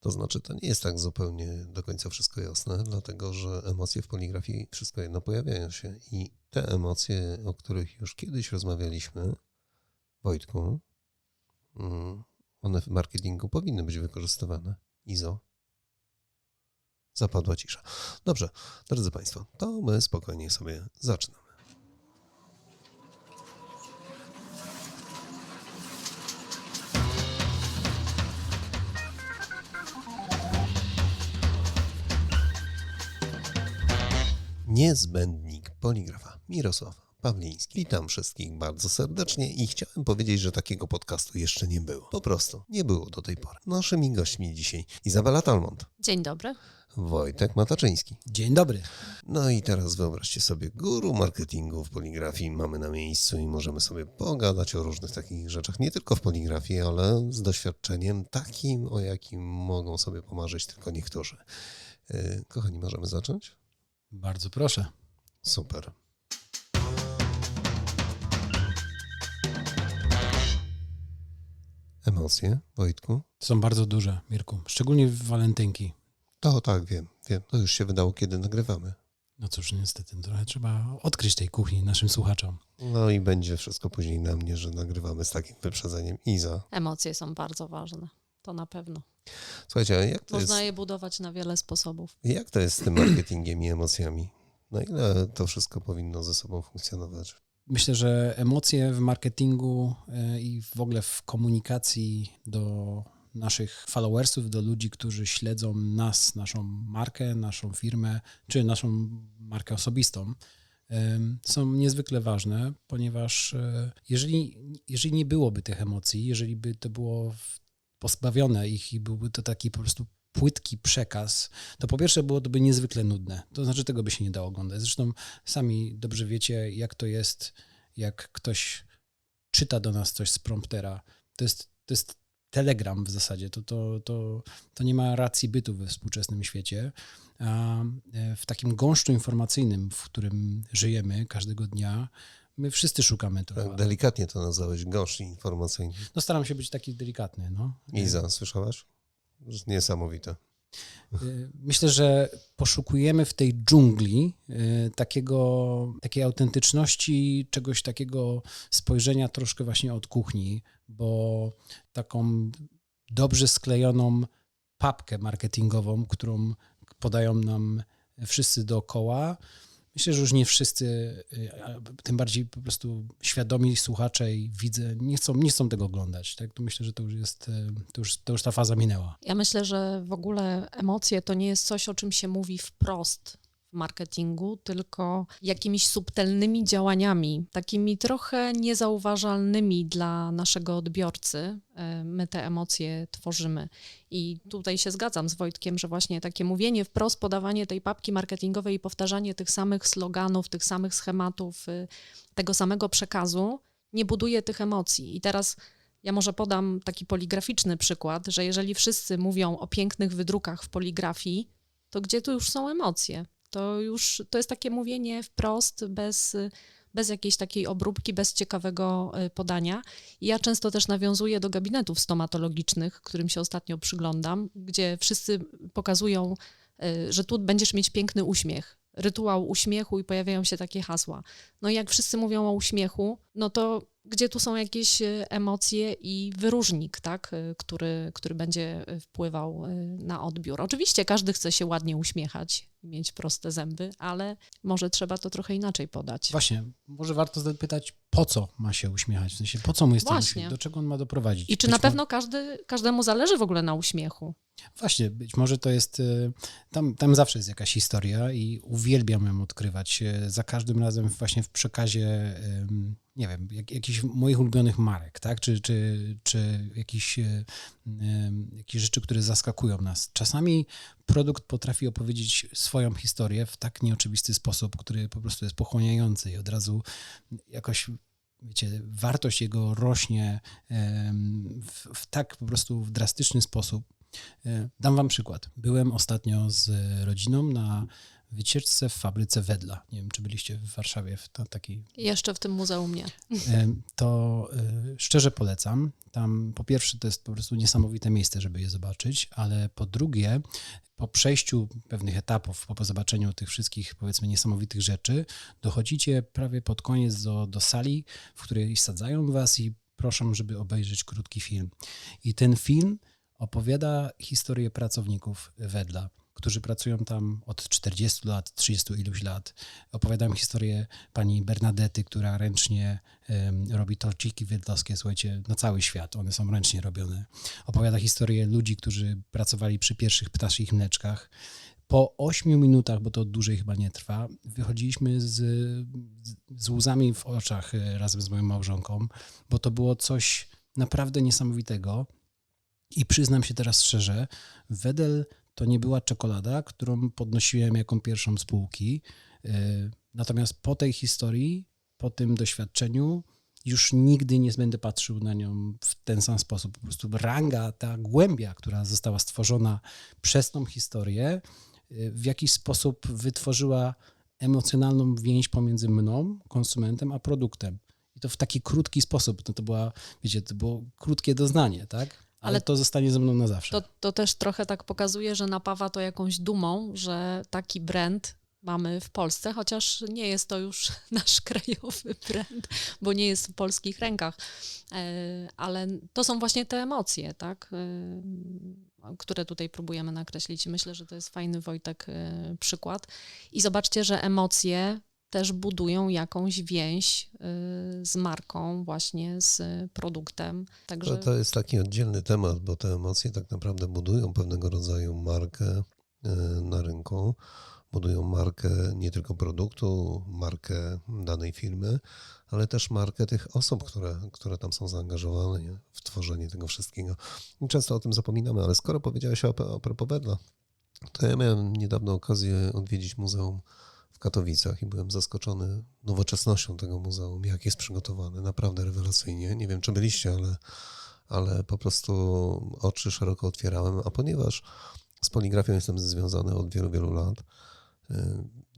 To znaczy, to nie jest tak zupełnie do końca wszystko jasne, dlatego że emocje w poligrafii wszystko jedno pojawiają się i te emocje, o których już kiedyś rozmawialiśmy, Wojtku, mm, one w marketingu powinny być wykorzystywane. Izo. Zapadła cisza. Dobrze, drodzy Państwo, to my spokojnie sobie zaczynamy. Niezbędnik poligrafa Mirosław Pawliński. Witam wszystkich bardzo serdecznie i chciałem powiedzieć, że takiego podcastu jeszcze nie było. Po prostu nie było do tej pory. Naszymi gośćmi dzisiaj Izabela Talmont, Dzień dobry. Wojtek Mataczyński. Dzień dobry. No i teraz wyobraźcie sobie, guru marketingu w poligrafii mamy na miejscu i możemy sobie pogadać o różnych takich rzeczach, nie tylko w poligrafii, ale z doświadczeniem takim, o jakim mogą sobie pomarzyć tylko niektórzy. Yy, Kochani, możemy zacząć? Bardzo proszę. Super. Emocje, Wojtku? Są bardzo duże, Mirku. Szczególnie w walentynki. To tak, wiem, wiem. To już się wydało, kiedy nagrywamy. No cóż, niestety, trochę trzeba odkryć tej kuchni naszym słuchaczom. No i będzie wszystko później na mnie, że nagrywamy z takim wyprzedzeniem. Iza. Emocje są bardzo ważne. To na pewno. Słuchajcie, jak to, jest, Można je budować na wiele sposobów. jak to jest z tym marketingiem i emocjami? Na ile to wszystko powinno ze sobą funkcjonować? Myślę, że emocje w marketingu e, i w ogóle w komunikacji do naszych followersów, do ludzi, którzy śledzą nas, naszą markę, naszą firmę, czy naszą markę osobistą, są niezwykle ważne, ponieważ e, jeżeli, jeżeli nie byłoby tych emocji, jeżeli by to było w- pozbawione ich i byłby to taki po prostu płytki przekaz, to po pierwsze byłoby niezwykle nudne. To znaczy tego by się nie dało oglądać. Zresztą sami dobrze wiecie, jak to jest, jak ktoś czyta do nas coś z promptera. To jest, to jest telegram w zasadzie. To, to, to, to nie ma racji bytu we współczesnym świecie. A e, w takim gąszczu informacyjnym, w którym żyjemy każdego dnia, my wszyscy szukamy trochę. delikatnie to nazwałeś gąszcz informacyjny. No staram się być taki delikatny. No. Iza, słyszałaś? Niesamowite. Y, Myślę, że poszukujemy w tej dżungli y, takiego, takiej autentyczności, czegoś takiego spojrzenia troszkę właśnie od kuchni, bo taką dobrze sklejoną papkę marketingową, którą podają nam wszyscy dookoła. Myślę, że już nie wszyscy, y, tym bardziej po prostu świadomi słuchacze i widzę, nie chcą, nie chcą tego oglądać. Tak? To myślę, że to już jest, y, to już, to już ta faza minęła. Ja myślę, że w ogóle emocje to nie jest coś, o czym się mówi wprost w marketingu, tylko jakimiś subtelnymi działaniami, takimi trochę niezauważalnymi dla naszego odbiorcy. e, My te emocje tworzymy. I tutaj się zgadzam z Wojtkiem, że właśnie takie mówienie wprost, podawanie tej papki marketingowej i powtarzanie tych samych sloganów, tych samych schematów, y, tego samego przekazu nie buduje tych emocji. I teraz ja może podam taki poligraficzny przykład, że jeżeli wszyscy mówią o pięknych wydrukach w poligrafii, to gdzie tu już są emocje? To już to jest takie mówienie wprost, bez, bez jakiejś takiej obróbki, bez ciekawego y, podania. I ja często też nawiązuję do gabinetów stomatologicznych, którym się ostatnio przyglądam, gdzie wszyscy pokazują, y, że tu będziesz mieć piękny uśmiech. Rytuał uśmiechu i pojawiają się takie hasła. No i jak wszyscy mówią o uśmiechu, no to gdzie tu są jakieś e, emocje i wyróżnik, tak, e, który, który będzie e, wpływał na odbiór. Oczywiście każdy chce się ładnie uśmiechać mieć proste zęby, ale może trzeba to trochę inaczej podać. Właśnie, może warto zapytać, po co ma się uśmiechać? W sensie, po co mu jest ten Właśnie. uśmiech? Do czego on ma doprowadzić? I czy Być na pewno każdy, każdemu zależy w ogóle na uśmiechu? Właśnie, być może to jest, tam, tam zawsze jest jakaś historia i uwielbiam ją odkrywać. Za każdym razem właśnie w przekazie, nie wiem, jak, jakichś moich ulubionych marek, tak? Czy, czy, czy jakichś, y, ym, jakichś rzeczy, które zaskakują nas. Czasami produkt potrafi opowiedzieć swoją historię w tak nieoczywisty sposób, który po prostu jest pochłaniający i od razu jakoś wiecie, wartość jego rośnie w, w tak po prostu w drastyczny sposób, E, Dam wam przykład. Byłem ostatnio z rodziną na wycieczce w fabryce Wedla. Nie wiem, czy byliście w Warszawie w ta- takiej Jeszcze w tym muzeum nie. To e, szczerze polecam. Tam po pierwsze to jest po prostu niesamowite miejsce, żeby je zobaczyć, ale po drugie po przejściu pewnych etapów, po zobaczeniu tych wszystkich powiedzmy niesamowitych rzeczy, dochodzicie prawie pod koniec do, do sali, w której sadzają was i proszą, żeby obejrzeć krótki film. I ten film opowiada historię pracowników Wedla, którzy pracują tam od 40 lat, 30 iluś lat. Opowiadają historię pani Bernadety, która ręcznie em, robi torciki wedlowskie, słuchajcie, na cały świat. One są ręcznie robione. Opowiada historię ludzi, którzy pracowali przy pierwszych ptaszich mleczkach. Po 8 minutach, bo to dłużej chyba nie trwa, wychodziliśmy z, z- z łzami w oczach e, razem z moją małżonką, bo to było coś naprawdę niesamowitego. I przyznam się teraz szczerze, Wedel to nie była czekolada, którą podnosiłem jako pierwszą z półki. Yy, Natomiast po tej historii, po tym doświadczeniu, już nigdy nie będę patrzył na nią w ten sam sposób. Po prostu ranga, ta głębia, która została stworzona przez tą historię, yy, w jakiś sposób wytworzyła emocjonalną więź pomiędzy mną, konsumentem, a produktem. I to w taki krótki sposób. No to była, wiecie, to było krótkie doznanie, tak? Ale, Ale to zostanie ze mną na zawsze. To, to też trochę tak pokazuje, że napawa to jakąś dumą, że taki brand mamy w Polsce, chociaż nie jest to już nasz krajowy brand, bo nie jest w polskich rękach. E, Ale to są właśnie te emocje, tak? e, które tutaj próbujemy nakreślić. Myślę, że to jest fajny Wojtek e, przykład. I zobaczcie, że emocje też budują jakąś więź e, z marką, właśnie z produktem. Także To, jest taki oddzielny temat, bo te emocje tak naprawdę budują pewnego rodzaju markę e, na rynku. Budują markę nie tylko produktu, markę danej firmy, ale też markę tych osób, które, które tam są zaangażowane w tworzenie tego wszystkiego. I często o tym zapominamy, ale skoro powiedziałeś o, o propos Wedla, to ja miałem niedawno okazję odwiedzić muzeum Katowicach i byłem zaskoczony nowoczesnością tego muzeum, jak jest przygotowane, naprawdę rewelacyjnie. Nie wiem, czy byliście, ale, ale po prostu oczy szeroko otwierałem, a ponieważ z poligrafią jestem związany od wielu, wielu lat,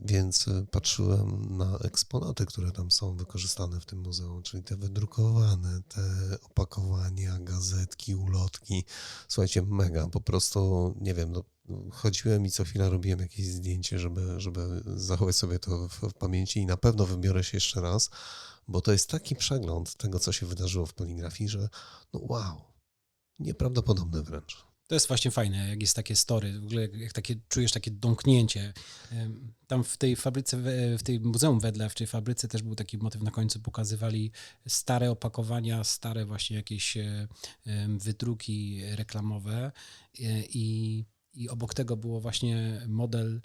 więc y, patrzyłem na eksponaty, które tam są wykorzystane w tym muzeum, czyli te wydrukowane, te opakowania, gazetki, ulotki. Słuchajcie, mega, po prostu, nie wiem, no, chodziłem i co chwila robiłem jakieś zdjęcie, żeby, żeby zachować sobie to w, w pamięci i na pewno wybiorę się jeszcze raz, bo to jest taki przegląd tego, co się wydarzyło w poligrafii, że no wow, nieprawdopodobne wręcz. To jest właśnie fajne, jak jest takie story, w ogóle jak, takie, czujesz takie domknięcie. Tam w tej fabryce, w tej muzeum Wedle, w tej fabryce też był taki motyw na końcu, pokazywali stare opakowania, stare właśnie jakieś e, wydruki reklamowe e, i, i obok tego było właśnie model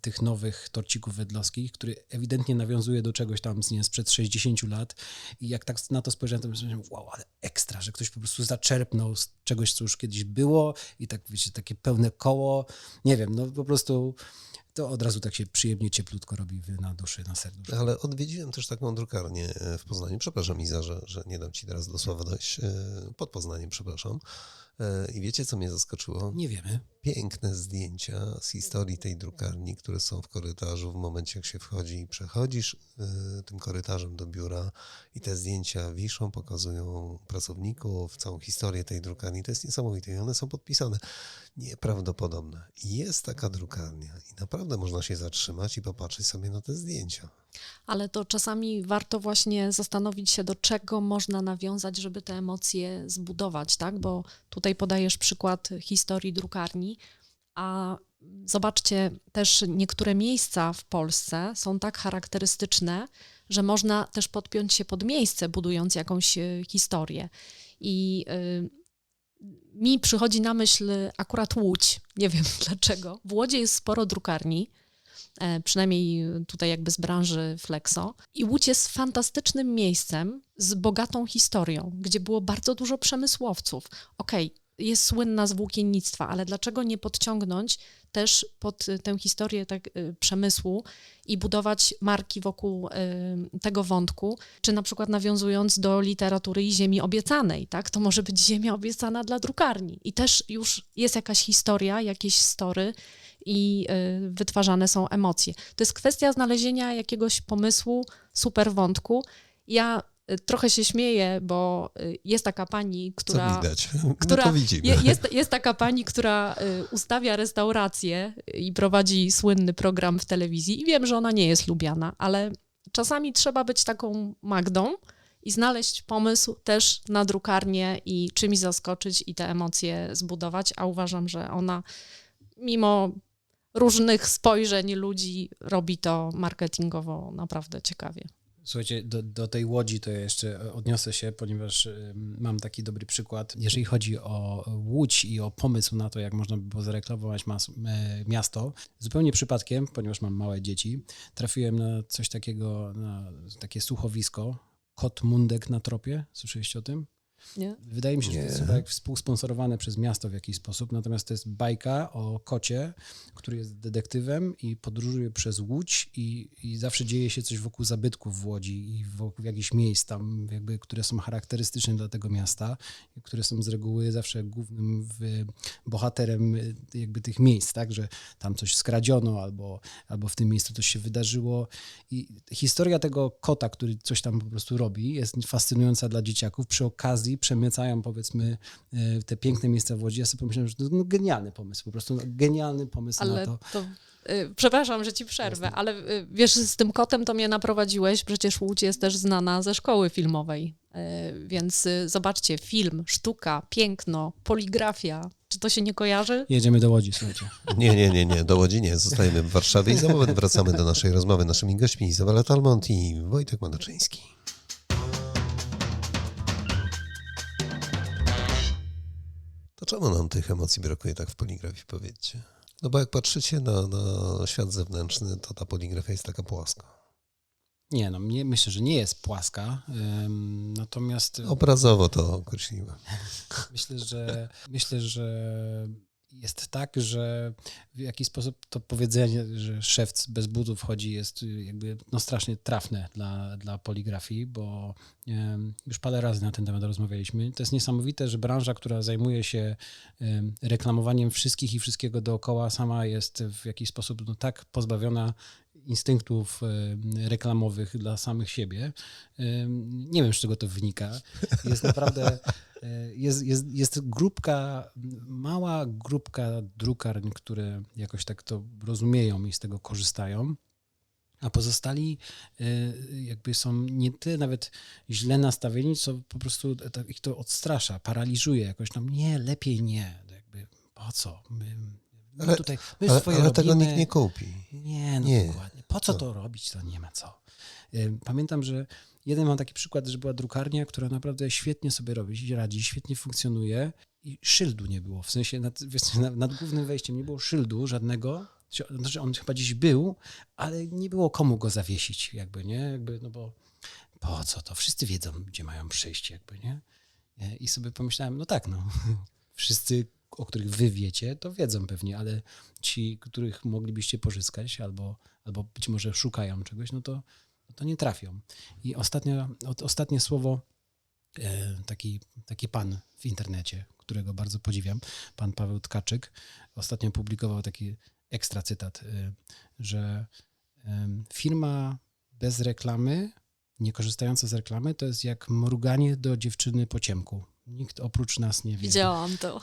tych nowych torcików wedlowskich, który ewidentnie nawiązuje do czegoś tam z nie, sprzed 60 lat. I jak tak na to spojrzałem, to myślałem, wow, ale ekstra, że ktoś po prostu zaczerpnął z czegoś, co już kiedyś było i tak, wiecie, takie pełne koło, nie wiem, no po prostu to od razu tak się przyjemnie, cieplutko robi na duszy, na serduszku. Ale odwiedziłem też taką drukarnię e, w Poznaniu. Przepraszam, Iza, że, że nie dam ci teraz do słowa dojść. E, Pod Poznaniem, przepraszam. E, I wiecie, co mnie zaskoczyło? Nie wiemy. Piękne zdjęcia z historii tej drukarni, które są w korytarzu w momencie, jak się wchodzi i przechodzisz tym korytarzem do biura i te zdjęcia wiszą, pokazują pracowników, całą historię tej drukarni. To jest niesamowite i one są podpisane. Nieprawdopodobne. Jest taka drukarnia i naprawdę można się zatrzymać i popatrzeć sobie na te zdjęcia. Ale to czasami warto właśnie zastanowić się, do czego można nawiązać, żeby te emocje zbudować, tak? Bo tutaj podajesz przykład historii drukarni, a zobaczcie, też niektóre miejsca w Polsce są tak charakterystyczne, że można też podpiąć się pod miejsce, budując jakąś e, historię. I y, mi przychodzi na myśl akurat Łódź. Nie wiem dlaczego. W Łodzi jest sporo drukarni, e, przynajmniej tutaj jakby z branży Flexo. I Łódź jest fantastycznym miejscem z bogatą historią, gdzie było bardzo dużo przemysłowców. Okej, jest słynna z włókiennictwa, ale dlaczego nie podciągnąć też pod y, tę historię tak, y, przemysłu i budować marki wokół y, tego wątku, czy na przykład nawiązując do literatury i Ziemi Obiecanej, tak? To może być Ziemia Obiecana dla drukarni i też już jest jakaś historia, jakieś story i wytwarzane są emocje. To jest kwestia znalezienia jakiegoś pomysłu, super wątku. Ja trochę się śmieję, bo y, jest taka pani, która... Co widać? która to widzimy. Je, jest, jest taka pani, która y, ustawia restaurację i prowadzi słynny program w telewizji i wiem, że ona nie jest lubiana, ale czasami trzeba być taką Magdą i znaleźć pomysł też na drukarnię i czymś zaskoczyć i te emocje zbudować, a uważam, że ona mimo różnych spojrzeń ludzi robi to marketingowo naprawdę ciekawie. Słuchajcie, do, do tej łodzi to ja jeszcze odniosę się, ponieważ ym, mam taki dobry przykład. Jeżeli chodzi o Łódź i o pomysł na to, jak można by było zareklamować mas, e, miasto, zupełnie przypadkiem, ponieważ mam małe dzieci, trafiłem na coś takiego, na takie słuchowisko, Kot Mundek na tropie. Słyszeliście o tym? Nie? Wydaje mi się, że to jest chyba jak współsponsorowane przez miasto w jakiś sposób, natomiast to jest bajka o kocie, który jest detektywem i podróżuje przez Łódź i, i zawsze dzieje się coś wokół zabytków w Łodzi i wokół jakichś miejsc tam, jakby, które są charakterystyczne dla tego miasta, i które są z reguły zawsze głównym w, bohaterem jakby tych miejsc, tak, że tam coś skradziono albo, albo w tym miejscu coś się wydarzyło i historia tego kota, który coś tam po prostu robi, jest fascynująca dla dzieciaków. Przy okazji przemycają, powiedzmy, e, te piękne miejsca w Łodzi. Ja sobie pomyślałem, że to no, genialny pomysł, po prostu no, genialny pomysł Ale na to. to... y, Przepraszam, że ci przerwę, ale y, wiesz, z tym kotem to mnie naprowadziłeś. Przecież Łódź jest też znana ze szkoły filmowej. Więc zobaczcie, film, sztuka, piękno, poligrafia. Czy to się nie kojarzy? Jedziemy do Łodzi, słuchajcie. Nie, nie, nie, nie, do Łodzi nie. Zostajemy w Warszawie i za moment wracamy do naszej rozmowy. Naszymi gośćmi Izabela Talmont i Wojtek Manaczyński. Czemu nam tych emocji brakuje tak w poligrafii, powiedzcie? No bo jak patrzycie na, na świat zewnętrzny, to ta poligrafia jest taka płaska. Nie, no myślę, że nie jest płaska, ym, natomiast Obrazowo to określiłem. Myślę, że myślę, że jest tak, że w jakiś sposób to powiedzenie, że szewc bez butów chodzi, jest y, jakby no strasznie trafne dla, dla poligrafii, bo już parę razy na ten temat rozmawialiśmy. To jest niesamowite, że branża, która zajmuje się em, reklamowaniem wszystkich i wszystkiego dookoła, sama jest w jakiś sposób no, tak pozbawiona instynktów em, reklamowych dla samych siebie. Em, Nie wiem, z czego to wynika. Jest naprawdę E, jest, jest, jest grupka, mała grupka drukarń, które jakoś tak to rozumieją i z tego korzystają, a pozostali e, jakby są nie tyle nawet źle nastawieni, co po prostu tak ich to odstrasza, paraliżuje jakoś tam, nie, lepiej nie, jakby po co? My, my Ale- tutaj, my Ale, swoje ale tego nikt nie kupi. Nie, no Nie. dokładnie. Po co to robić, to nie ma co. Ym, Pamiętam, że jeden mam taki przykład, że była drukarnia, która naprawdę świetnie sobie robi, radzi, świetnie funkcjonuje i szyldu nie było. W sensie nad, nad, głównym wejściem nie było szyldu żadnego. Znaczy on chyba gdzieś był, ale nie było komu go zawiesić, jakby, nie? Jakby, no bo po co to? Wszyscy wiedzą, gdzie mają przyjść, jakby, nie? E, I sobie pomyślałem, no tak, no. Wszyscy, o których wy wiecie, to wiedzą pewnie, ale ci, których moglibyście pozyskać albo, albo być może szukają czegoś, no to, to nie trafią. I ostatnio, od, ostatnie słowo, e, taki, taki pan w internecie, którego bardzo podziwiam, pan Paweł Tkaczyk, ostatnio publikował taki ekstra cytat, e, że em, firma bez reklamy, nie korzystająca z reklamy, to jest jak mruganie do dziewczyny po ciemku. Nikt oprócz nas nie wie. Widziałam to.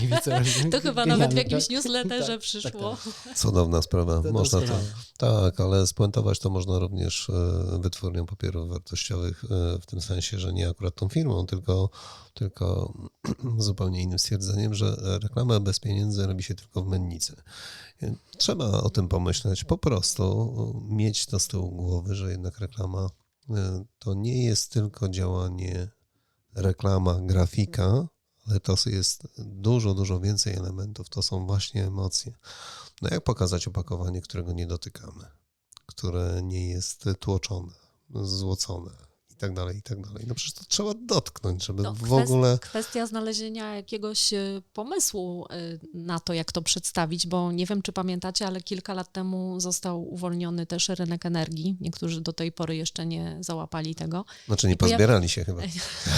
Nie wie co, To chyba nawet w jakimś tak? newsletterze Tak, przyszło. tak, tak. Cudowna sprawa. To Można to, doskonałe. tak, ale spuentować to można również e, wytwórnią papierów wartościowych e, w tym sensie, że nie akurat tą firmą, tylko, tylko zupełnie innym stwierdzeniem, że reklamę bez pieniędzy robi się tylko w mennicy. E, Trzeba o tym pomyśleć, po prostu mieć to z tyłu głowy, że jednak reklama to nie jest tylko działanie reklama, grafika, ale to jest dużo, dużo więcej elementów. To są właśnie emocje. No jak pokazać opakowanie, którego nie dotykamy, które nie jest tłoczone, złocone tak dalej, i tak dalej. No przecież to trzeba dotknąć, żeby No, w ogóle... Kwestia znalezienia jakiegoś e, pomysłu e, na to, jak to przedstawić, bo nie wiem, czy pamiętacie, ale kilka lat temu został uwolniony też rynek energii. Niektórzy do tej pory jeszcze nie załapali tego. Znaczy nie I pojawi- pozbierali się chyba.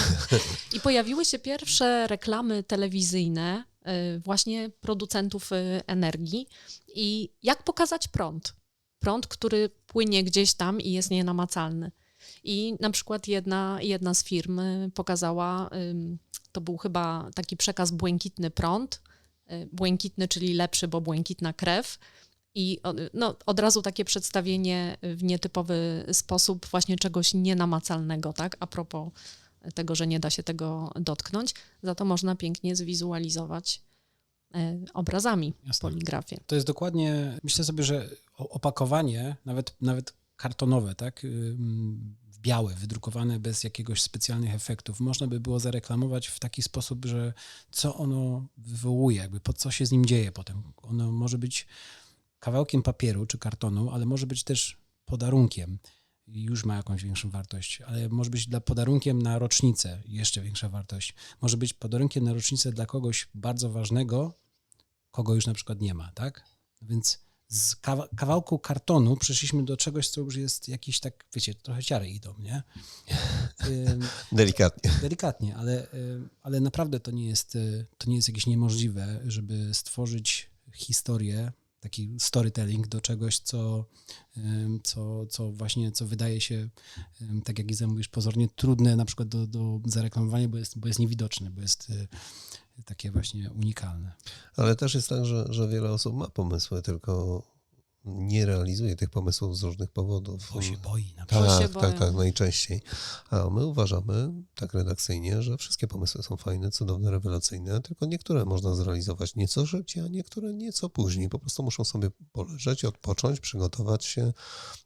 I pojawiły się pierwsze reklamy telewizyjne y, właśnie producentów energii i jak pokazać prąd. Prąd, który płynie gdzieś tam i jest nienamacalny. I na przykład jedna, jedna z firm y, pokazała, to był chyba taki przekaz błękitny prąd, y, błękitny, czyli lepszy, bo błękitna krew. I no, od razu takie przedstawienie w nietypowy sposób właśnie czegoś nienamacalnego, tak? A propos tego, że nie da się tego dotknąć, za to można pięknie zwizualizować e, obrazami Jasne. poligrafie. To jest dokładnie, myślę sobie, że opakowanie, nawet, nawet kartonowe, tak, białe, wydrukowane bez jakiegoś specjalnych efektów, można by było zareklamować w taki sposób, że co ono wywołuje, jakby po co się z nim dzieje potem. Ono może być kawałkiem papieru czy kartonu, ale może być też podarunkiem już ma jakąś większą wartość, ale może być dla podarunkiem na rocznicę jeszcze większa wartość. Może być podarunkiem na rocznicę dla kogoś bardzo ważnego, kogo już na przykład nie ma, tak? Więc z kawa- kawałku kartonu przeszliśmy do czegoś, co już jest jakiś tak, wiecie, trochę ciary idą, nie? Delikatnie. Delikatnie, ale, ale naprawdę to nie, jest, y, to nie jest jakieś niemożliwe, żeby stworzyć historię, taki storytelling do czegoś, co, co, co właśnie, co wydaje się, tak jak Iza mówisz, pozornie trudne na przykład do, do zareklamowania, bo jest, bo jest niewidoczne, bo jest y, takie właśnie unikalne. Ale też jest tak, że, że wiele osób ma pomysły, tylko nie realizuje tych pomysłów z różnych powodów. Bo się boi na przykład. Bo się Tak, boją. tak, tak, najczęściej. A my uważamy, tak redakcyjnie, że wszystkie pomysły są fajne, cudowne, rewelacyjne, tylko niektóre można zrealizować nieco szybciej, a niektóre nieco później. Po prostu muszą sobie poleżeć, odpocząć, przygotować się,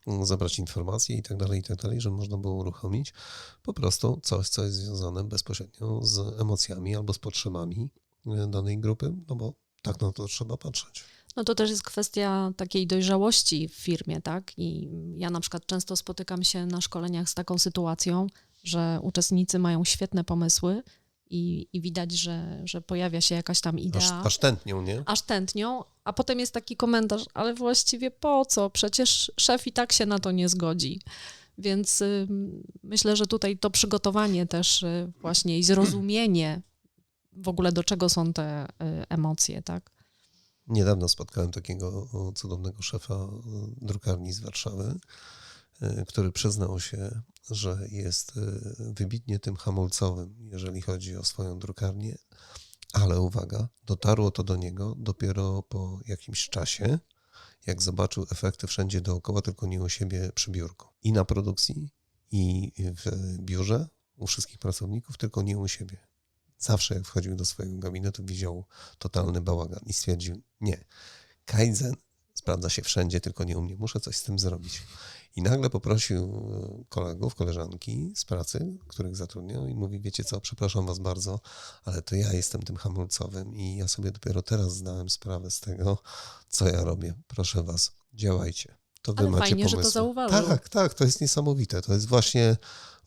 mm, zebrać informacje i tak dalej, i tak dalej, żeby można było uruchomić po prostu coś, co jest związane bezpośrednio z emocjami albo z potrzebami e, danej grupy, no bo tak na to trzeba patrzeć. No to też jest kwestia takiej dojrzałości w firmie, tak? I ja na przykład często spotykam się na szkoleniach z taką sytuacją, że uczestnicy mają świetne pomysły i, i widać, że, że pojawia się jakaś tam idea. Aż, aż tętnią, nie? aż tętnią, a potem jest taki komentarz, ale właściwie po co? Przecież szef i tak się na to nie zgodzi. Więc ym, myślę, że tutaj to przygotowanie też y, właśnie i zrozumienie w ogóle do czego są te y, emocje, tak? Niedawno spotkałem takiego cudownego szefa drukarni z Warszawy, e, który przyznał się, że jest e, wybitnie tym hamulcowym, jeżeli chodzi o swoją drukarnię, ale uwaga, dotarło to do niego dopiero po jakimś czasie, jak zobaczył efekty wszędzie dookoła, tylko nie u siebie przy biurku. I na produkcji, i w biurze, u wszystkich pracowników, tylko nie u siebie. Zawsze jak wchodził do swojego gabinetu, widział totalny bałagan i stwierdził, nie, Kaizen sprawdza się wszędzie, tylko nie u mnie, muszę coś z tym zrobić. I nagle poprosił kolegów, koleżanki z pracy, których zatrudniał i mówi, wiecie co, przepraszam was bardzo, ale to ja jestem tym hamulcowym i ja sobie dopiero teraz zdałem sprawę z tego, co ja robię. Proszę was, działajcie. To wy Ale macie fajnie, że to pomysły. zauważył. Tak, tak, to jest niesamowite. To jest właśnie,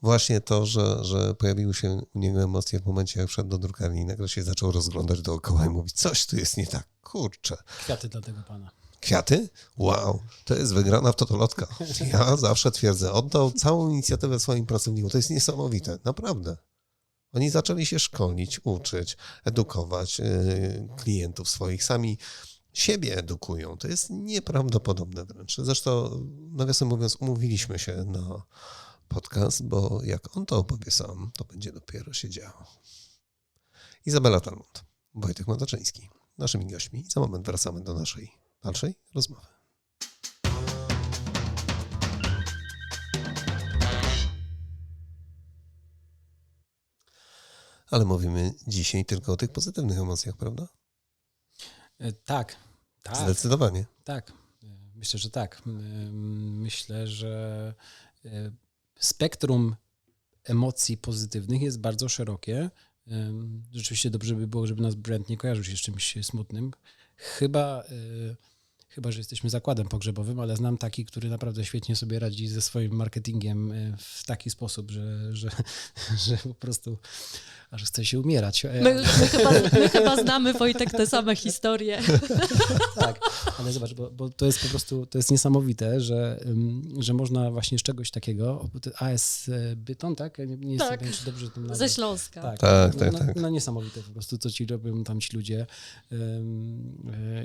właśnie to, że, że pojawiły się u niego emocje w momencie, jak wszedł do drukarni i nagle się zaczął rozglądać dookoła i mówić, coś tu jest nie tak, kurczę. Kwiaty dla tego pana. Kwiaty? Wow, to jest wygrana w totolotka. Ja zawsze twierdzę, oddał całą inicjatywę swoim pracownikom. To jest niesamowite, naprawdę. Oni zaczęli się szkolić, uczyć, edukować yy, klientów swoich, sami siebie edukują. To jest nieprawdopodobne wręcz. Zresztą, nawiasem mówiąc, umówiliśmy się na podcast, bo jak on to opowie sam, to będzie dopiero się działo. Izabela Talmont, Wojtek Mataczyński, naszymi gośćmi. Za moment wracamy do naszej dalszej rozmowy. Ale mówimy dzisiaj tylko o tych pozytywnych emocjach, prawda? E, Tak, tak. Zdecydowanie. Tak, e, myślę, że tak. Ym, Myślę, że e, spektrum emocji pozytywnych jest bardzo szerokie. Rzeczywiście dobrze by było, żeby nas brand nie kojarzył się z czymś smutnym. Chyba, e, chyba że jesteśmy zakładem pogrzebowym, ale znam taki, który naprawdę świetnie sobie radzi ze swoim marketingiem e, w taki sposób, że, że, że po prostu aż chce się umierać. E, My, my, chyba, my chyba znamy, Wojtek, te same historie. tak, ale zobacz, bo, bo to jest po prostu, to jest niesamowite, że, że można właśnie z czegoś takiego, AS Byton, tak? Nie, nie Tak. jestem pewien, czy dobrze to Ze Śląska. Tak, Tak, no, tak, no, tak. no niesamowite po prostu, co ci robią tam ci ludzie.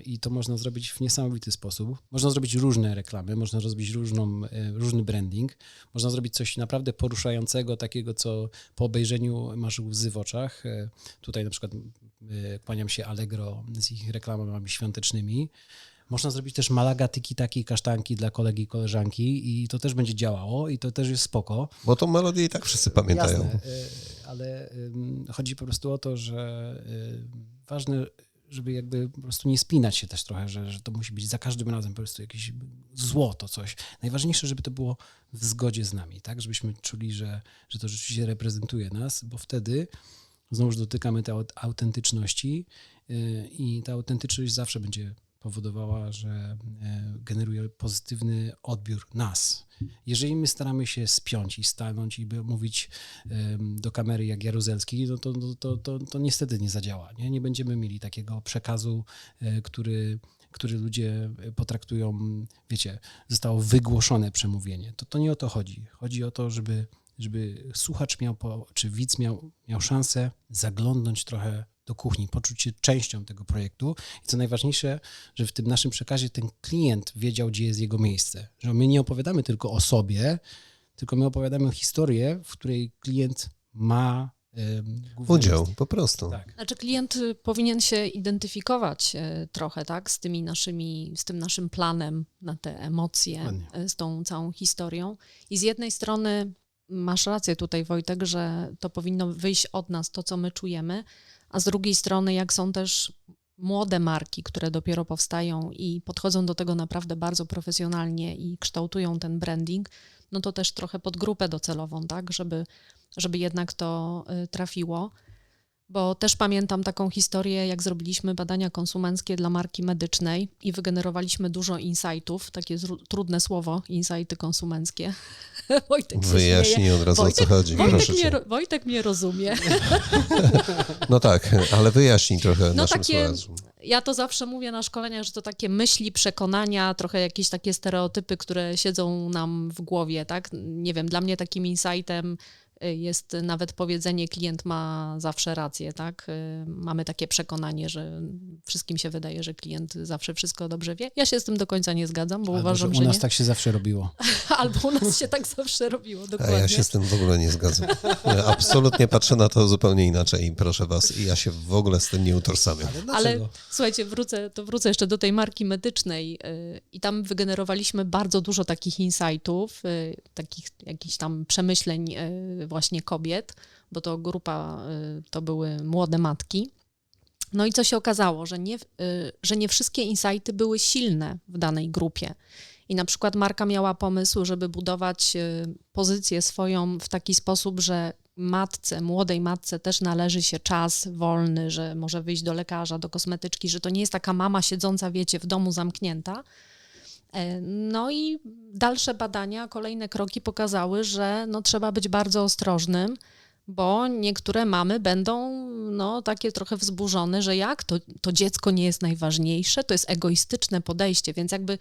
I to można zrobić w niesamowity sposób. Można zrobić różne reklamy, można zrobić różną, y, różny branding, można zrobić coś naprawdę poruszającego, takiego, co po obejrzeniu masz łzy w oczach. Y, Tutaj na przykład y, kłaniam się Allegro z ich reklamami świątecznymi. Można zrobić też malaga, tiki taki kasztanki dla kolegi i koleżanki i to też będzie działało i to też jest spoko. Bo tą melodię i tak wszyscy pamiętają. Jasne, ale chodzi po prostu o to, że ważne, żeby jakby po prostu nie spinać się też trochę, że, że to musi być za każdym razem po prostu jakieś złoto, coś. Najważniejsze, żeby to było w zgodzie z nami, tak? Żebyśmy czuli, że, że to rzeczywiście reprezentuje nas, bo wtedy znowuż dotykamy tej aut- autentyczności y, i ta autentyczność zawsze będzie powodowała, że e, generuje pozytywny odbiór nas. Jeżeli my staramy się spiąć i stanąć i mówić do kamery jak Jaruzelski, no to, to, to, to, to niestety nie zadziała. Nie? nie będziemy mieli takiego przekazu, e, który, który ludzie potraktują, wiecie, zostało wygłoszone przemówienie. To, to nie o to chodzi. Chodzi o to, żeby, żeby słuchacz miał, po, czy widz miał, miał szansę zaglądnąć trochę do kuchni, poczuć się częścią tego projektu. I co najważniejsze, że w tym naszym przekazie ten klient wiedział, gdzie jest jego miejsce. Że my nie opowiadamy tylko o sobie, tylko my opowiadamy historię, w której klient ma um, Udział, po prostu. Tak. Znaczy klient y, powinien się identyfikować y, trochę, tak, z tymi naszymi, z tym naszym planem na te emocje, Dokładnie. y, z tą całą historią. I z jednej strony masz rację tutaj, Wojtek, że to powinno wyjść od nas, to co my czujemy, a z drugiej strony, jak są też młode marki, które dopiero powstają i podchodzą do tego naprawdę bardzo profesjonalnie i kształtują ten branding, no to też trochę pod grupę docelową, tak, żeby, żeby jednak to y, trafiło. Bo też pamiętam taką historię, jak zrobiliśmy badania konsumenckie dla marki medycznej i wygenerowaliśmy dużo insightów, takie trudne słowo, insighty konsumenckie. Wojtek. Wyjaśnij od razu, o co Wojtek- chodzi. Wojtek mnie, Wojtek mnie rozumie. No tak, ale wyjaśnij trochę No naszym takie- słuchaczom. Ja to zawsze mówię na szkoleniach, że to takie myśli, przekonania, trochę jakieś takie stereotypy, które siedzą nam w głowie, tak? Nie wiem, dla mnie takim insightem jest nawet powiedzenie klient ma zawsze rację, tak? Y, Mamy takie przekonanie, że wszystkim się wydaje, że klient zawsze wszystko dobrze wie. Ja się z tym do końca nie zgadzam, bo Albo, uważam, że u nas nie. tak się zawsze robiło. Albo u nas się tak zawsze robiło, A dokładnie. ja się z tym w ogóle nie zgadzam. Ja absolutnie patrzę na to zupełnie inaczej, proszę was, i ja się w ogóle z tym nie utożsamiam. Ale Ale słuchajcie, wrócę, to wrócę jeszcze do tej marki medycznej yy, i tam wygenerowaliśmy bardzo dużo takich insightów, yy, takich jakichś tam przemyśleń właśnie kobiet, bo to grupa, yy, to były młode matki. No i co się okazało, że nie, yy, że nie wszystkie insighty były silne w danej grupie. I na przykład marka miała pomysł, żeby budować yy, pozycję swoją w taki sposób, że matce, młodej matce też należy się czas wolny, że może wyjść do lekarza, do kosmetyczki, że to nie jest taka mama siedząca, wiecie, w domu zamknięta. E, No i dalsze badania, kolejne kroki pokazały, że no, trzeba być bardzo ostrożnym, bo niektóre mamy będą no, takie trochę wzburzone, że jak to, to dziecko nie jest najważniejsze, to jest egoistyczne podejście, więc jakby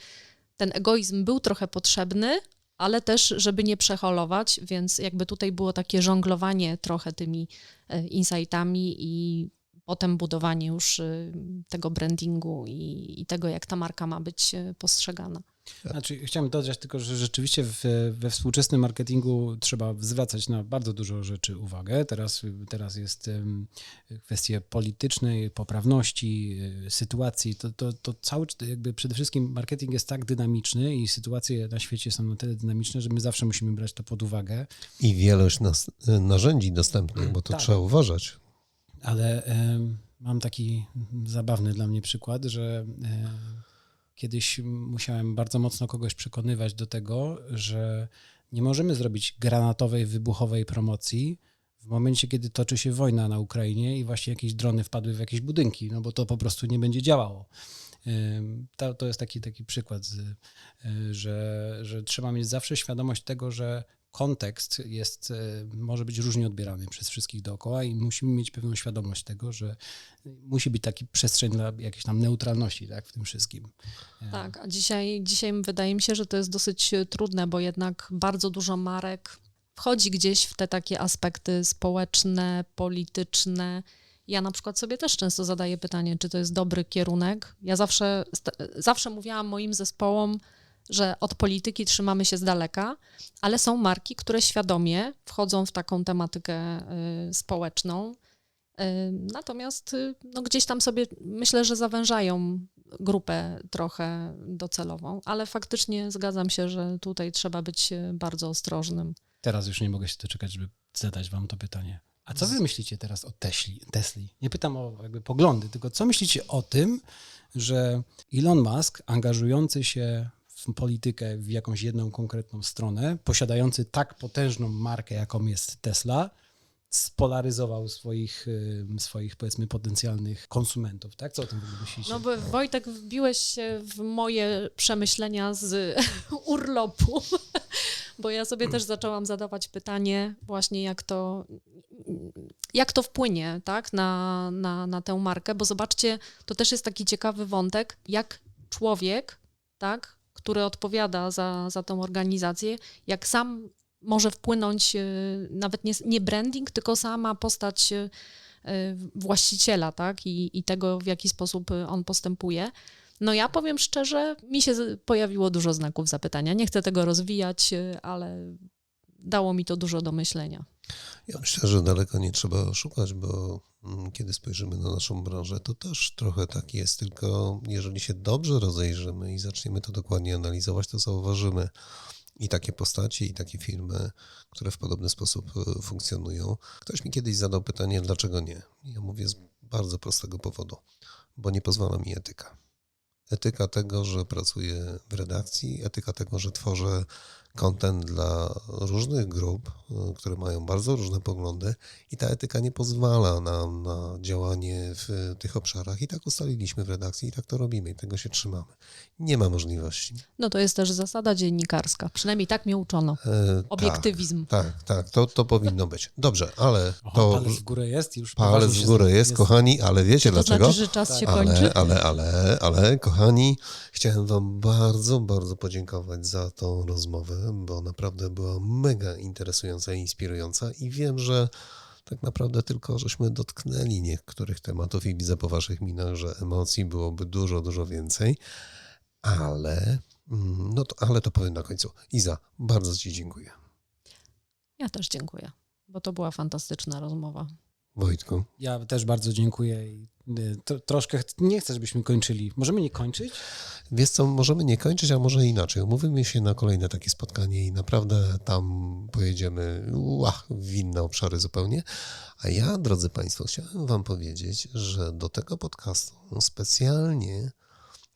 ten egoizm był trochę potrzebny, ale też, żeby nie przeholować, więc jakby tutaj było takie żonglowanie trochę tymi e, insightami i potem budowanie już e, tego brandingu i, i tego, jak ta marka ma być e, postrzegana. Znaczy, chciałem dodać tylko, że rzeczywiście w, we współczesnym marketingu trzeba zwracać na bardzo dużo rzeczy uwagę. Teraz, teraz jest em, kwestie politycznej, poprawności, y, sytuacji. To, to, to cały, jakby przede wszystkim marketing jest tak dynamiczny i sytuacje na świecie są na tyle dynamiczne, że my zawsze musimy brać to pod uwagę. I wielość nas, narzędzi dostępnych, bo to Tak. trzeba uważać. Ale mam taki zabawny dla mnie przykład, że e, kiedyś musiałem bardzo mocno kogoś przekonywać do tego, że nie możemy zrobić granatowej, wybuchowej promocji w momencie, kiedy toczy się wojna na Ukrainie i właśnie jakieś drony wpadły w jakieś budynki, no bo to po prostu nie będzie działało. To, to jest taki, taki przykład, y, że, że trzeba mieć zawsze świadomość tego, że kontekst jest, y, może być różnie odbierany przez wszystkich dookoła i musimy mieć pewną świadomość tego, że musi być taki przestrzeń dla jakiejś tam neutralności tak, w tym wszystkim. Tak, a dzisiaj, dzisiaj wydaje mi się, że to jest dosyć e, trudne, bo jednak bardzo dużo marek wchodzi gdzieś w te takie aspekty społeczne, polityczne. Ja na przykład sobie też często zadaję pytanie, czy to jest dobry kierunek. Ja zawsze, zawsze mówiłam moim zespołom, że od polityki trzymamy się z daleka, ale są marki, które świadomie wchodzą w taką tematykę y, społeczną. Y, Natomiast y, no, gdzieś tam sobie myślę, że zawężają grupę trochę docelową, ale faktycznie zgadzam się, że tutaj trzeba być bardzo ostrożnym. Teraz już nie mogę się doczekać, żeby zadać wam to pytanie. A co wy myślicie teraz o Tesli? Tesli? Nie pytam o jakby poglądy, tylko co myślicie o tym, że Elon Musk, angażujący się politykę w jakąś jedną konkretną stronę, posiadający tak potężną markę, jaką jest Tesla, spolaryzował swoich, swoich powiedzmy potencjalnych konsumentów, tak? Co o tym myślicie? No bo Wojtek, wbiłeś się w moje przemyślenia z urlopu, bo ja sobie też zaczęłam zadawać pytanie właśnie jak to, jak to wpłynie tak, na, na, na tę markę, bo zobaczcie, to też jest taki ciekawy wątek, jak człowiek, tak, który odpowiada za, za tą organizację, jak sam może wpłynąć y, nawet nie, nie branding, tylko sama postać y, właściciela, tak, i, i tego, w jaki sposób y, on postępuje. No ja powiem szczerze, mi się pojawiło dużo znaków zapytania. Nie chcę tego rozwijać, ale dało mi to dużo do myślenia. Ja myślę, że daleko nie trzeba szukać, bo kiedy spojrzymy na naszą branżę, to też trochę tak jest, tylko jeżeli się dobrze rozejrzymy i zaczniemy to dokładnie analizować, to zauważymy i takie postaci, i takie firmy, które w podobny sposób e, funkcjonują. Ktoś mi kiedyś zadał pytanie, dlaczego nie? Ja mówię z bardzo prostego powodu, bo nie pozwala mi etyka. Etyka tego, że pracuję w redakcji, etyka tego, że tworzę content dla różnych grup, które mają bardzo różne poglądy i ta etyka nie pozwala nam na działanie w tych obszarach. I tak ustaliliśmy w redakcji i tak to robimy i tego się trzymamy. Nie ma możliwości. No to jest też zasada dziennikarska. Przynajmniej tak mnie uczono. E, Obiektywizm. Tak, tak, tak to, to powinno być. Dobrze, ale Oho, to palec w górę jest już. palec w się górę z- jest, kochani, ale wiecie To dlaczego? znaczy, że czas się ale, kończy. ale, ale, ale, kochani, chciałem Wam bardzo, bardzo podziękować za tą rozmowę, bo naprawdę była mega interesująca i inspirująca i wiem, że tak naprawdę tylko żeśmy dotknęli niektórych tematów i widzę po Waszych minach, że emocji byłoby dużo, dużo więcej, ale, mm, no to, ale to powiem na końcu. Iza, bardzo Ci dziękuję. Ja też dziękuję, bo to była fantastyczna rozmowa. Wojtku, Ja też bardzo dziękuję i y, tro, troszkę nie chcę, żebyśmy kończyli. Możemy nie kończyć? Wiesz co, możemy nie kończyć, a może inaczej. Umówimy się na kolejne takie spotkanie i naprawdę tam pojedziemy łach, w inne obszary zupełnie. A ja, drodzy Państwo, chciałem Wam powiedzieć, że do tego podcastu specjalnie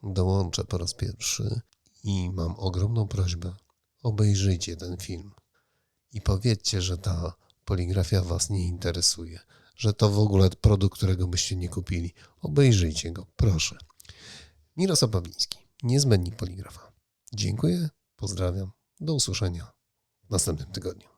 dołączę po raz pierwszy i mam ogromną prośbę. Obejrzyjcie ten film i powiedzcie, że ta poligrafia Was nie interesuje, że to w ogóle produkt, którego byście nie kupili. Obejrzyjcie go, proszę. Mirosław Pawliński, niezbędnik poligrafa. Dziękuję, pozdrawiam, do usłyszenia w następnym tygodniu.